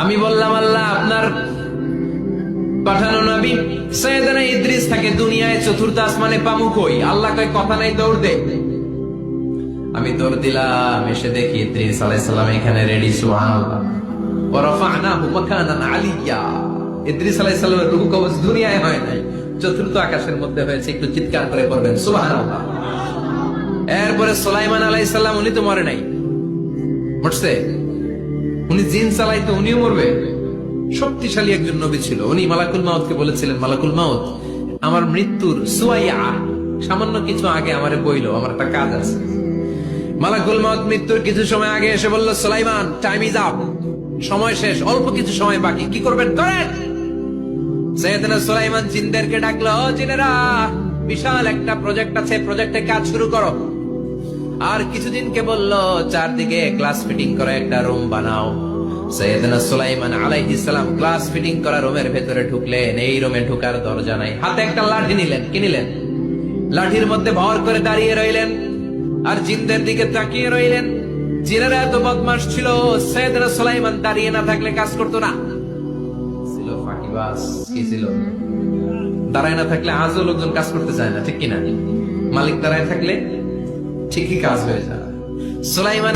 আমি বললাম, আল্লাহ, আপনার পাঠানো নবী সৈয়দনা ইদ্রিস থাকে দুনিয়ায়, চতুর্থ আসমানে পামু কই? আল্লাহ কয়, কথা নাই, দৌড় দে। আমি দৌড় দিলাম, এসে দেখি ইদ্রিস আলাইহিস সালাম এখানে রেডি মাকানান আলিয়্যা ইদ্রিস আলাইহিস সালামের রূহ কবজ দুনিয়ায় হয় নাই। চতুর্থ আকাশের মধ্যে হয়েছে, একটু চিৎকার করে পড়বেন সুবহানাল্লাহ। এরপরে সুলাইমান আলাইহিস সালাম, উনি তো মরে নাই। মরছে? উনি জিন চালাইতো উনিও মরবে। শক্তিশালী একজন নবী ছিল। উনি মালাকুল মাউতকে বলেছিলেন, মালাকুল মাউত, আমার মৃত্যুর সুয়াইয়া সামান্য কিছু আগে আমারে বইল, আমার একটা কাজ আছে। মালাকুল মাউত মৃত্যুর কিছু সময় আগে এসে বলল, সুলাইমান টাইম ইজ আপ সময় শেষ, অল্প কিছু সময় বাকি, কি করবেন করেন সৈয়দনা সুলাইমান জিনদেরকে ডাকলো জিনেরা, বিশাল একটা প্রজেক্ট আছে প্রজেক্টে কাজ শুরু করো। আর কিছুদিনকে বলল, চারদিকে গ্লাস ফিটিং করা একটা রুম বানাও। করা রুমের ভেতরে এই ঢুকার দরজা নাই। একটা লাঠি নিলেন। লাঠির মধ্যে করে রইলেন আর দিকে তাকিয়ে রইলেন। এত ছিল না থাকলে কাজ করতো না। দাঁড়ায় না থাকলে লোকজন কাজ করতে না, ঠিক কিনা? মালিক দাঁড়ায় থাকলে ঠিকই কাজ হয়ে যায় সুলাইমান